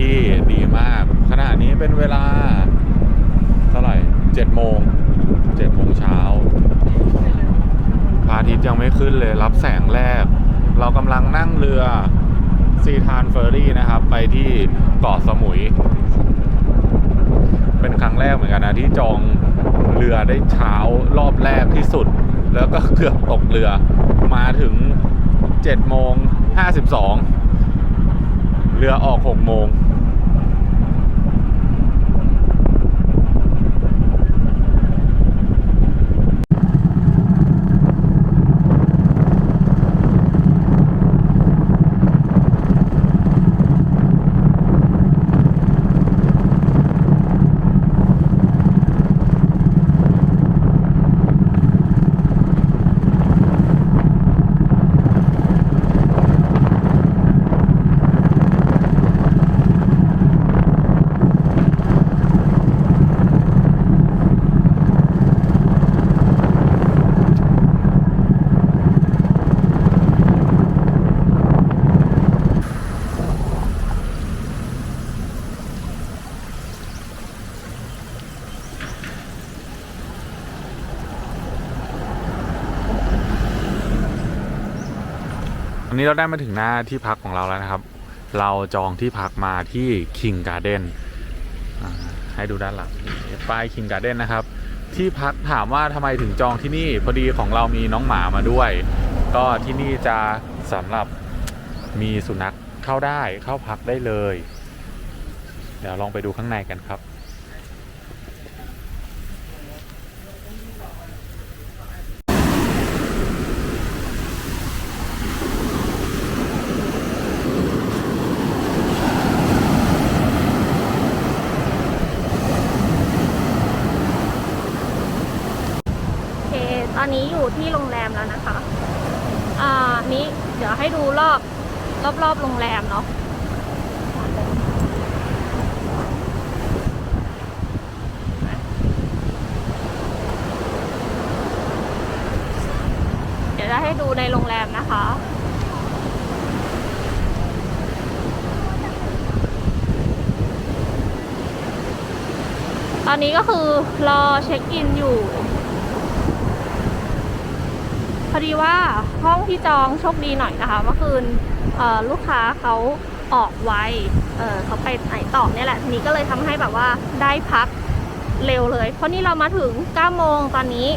ที่ดีมาก ขณะนี้เป็นเวลา เท่าไหร่เจ็ดโมงเจ็ดโมงเช้าพระอาทิตย์ยังไม่ขึ้นเลยรับแสงแรก เรากำลังนั่งเรือซีทานเฟอร์รี่นะครับ ไปที่เกาะสมุย เป็นครั้งแรกเหมือนกันนะ ที่จองเรือได้เช้ารอบแรกที่สุด แล้วก็เกือบตกเรือมาถึง7โมง52 เรือออก 6 โมง นนี้เราได้มาถึงหน้าที่พักของเราแล้วนะครับ เราจองที่พักมาที่ King Garden ให้ดูด้านหลังป้าย King Garden นะครับ ที่พักถามว่าทำไมถึงจองที่นี่ พอดีของเรามีน้องหมามาด้วย ก็ที่นี่จะสำหรับมีสุนัขเข้าได้เข้าพักได้เลย เดี๋ยวลองไปดูข้างในกันครับ โอเค ตอ นนี้อยู่ที่โรงแรมแล้วนะคะอ่านี้เดี๋ยวให้ดูรอบรอบรอบโรงแรมเนาะเดี๋ยวจะให้ดูในโรงแรมนะคะตอนนี้ก็คือรอเช็คอินอยู่ ดีว่าห้องที่จองโชคดีหน่อยนะคะ เมื่อคืนลูกค้าเขาออกไวเเขาไปไหนต่อเนี่ยแหละทีนี้ก็เลยทำให้แบบว่าได้พักเร็วเลย เพราะนี่เรามาถึง9โมงตอนนี้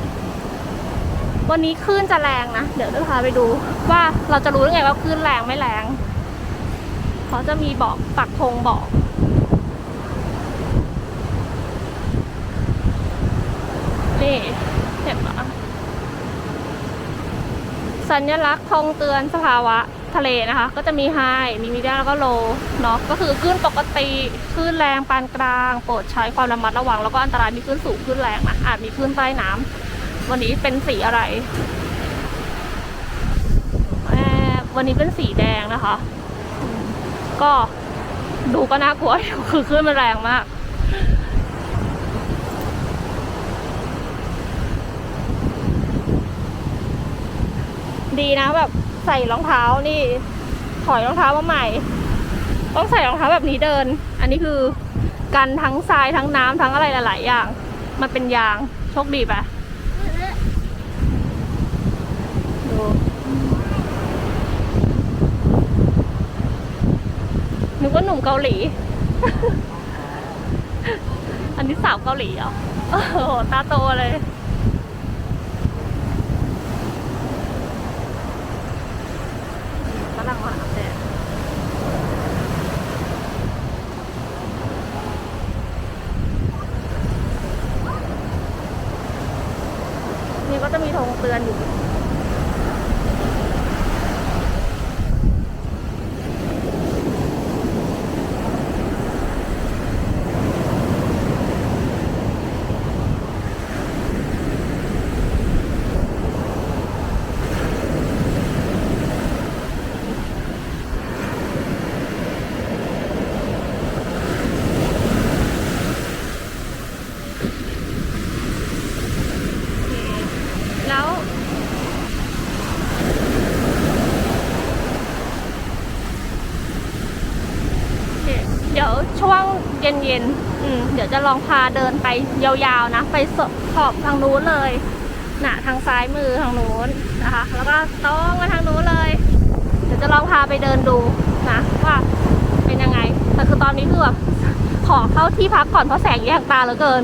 วันนี้คลื่นจะแรงนะ เดี๋ยวจะพาไปดูว่าเราจะรู้ได้ไงว่าคลื่นแรงไม่แรงเขาจะมีบอกปักธงบอก นี่เห็นปะ สัญลักษณ์ธงเตือนสภาวะทะเลนะคะ ก็จะมีไฮมีมีเดียแล้วก็โลเนาะก็คือคลื่นปกติคลื่นแรงปานกลาง โปรดใช้ความระมัดระวัง แล้วก็อันตรายมีคลื่นสูงคลื่นแรงนะอาจมีคลื่นใต้น้ำวันนี้เป็นสีอะไรเอ่อวันนี้เป็นสีแดงนะคะ ก็ดูก็น่ากลัวอยู่คือคลื่นมันแรงมาก ดีนะแบบใส่รองเท้านี่ ถอยรองเท้ามาใหม่ ต้องใส่รองเท้าแบบนี้เดิน อันนี้คือกันทั้งทรายทั้งน้ำทั้งอะไรหลาย ๆ อย่าง มันเป็นยางโชคดีปะดูนึกว่าหนุ่มเกาหลี อันนี้สาวเกาหลีเหรอโอ้โหตาโตเลย ฝรั่งมาอาบแดด นี่ก็จะมีธงเตือนอยู่ แล้ว เย็นๆอืมเดี๋ยวจะลองพาเดินไปยาวๆนะ ไปสขอบทางนู้นเลยน่ะทางซ้ายมือทางนู้นนะคะ แล้วก็ต้องมาทางนู้นเลย เดี๋ยวจะลองพาไปเดินดูนะว่าเป็นยังไง แต่คือตอนนี้คือแบบขอเข้าที่พักก่อนเพราะแสงแยงตาเหลือเกิน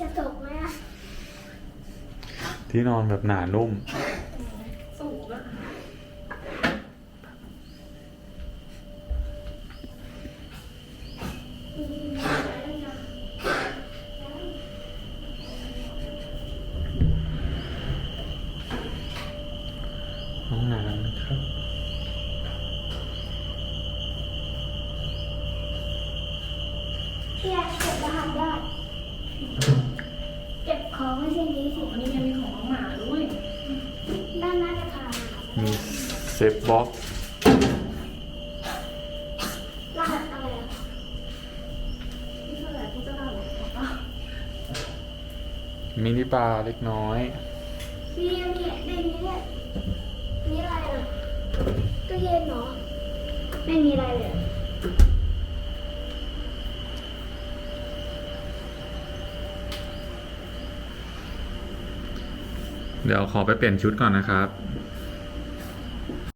จะตกไหมอะที่นอนแบบหนานุ่ม สูงอะห้องน้ำนะครับพี่อยากเก็บรหัสได้เก็บของไว้ที่นี้สิ วันนี้ยังมีของน้องหมาด้วย ด้านหน้าจะพา มี เซฟบ็อกซ์รหัสอะไรอะนี่เท่าไหร่ที่จะได้หรอมินิบาร์เล็กน้อย มีมีในนี้เนี่ยนี่อะไรอะตู้เย็นเหรอ ไม่มีอะไรเลยอะเดี๋ยวขอไปเปลี่ยนชุดก่อนนะครับโ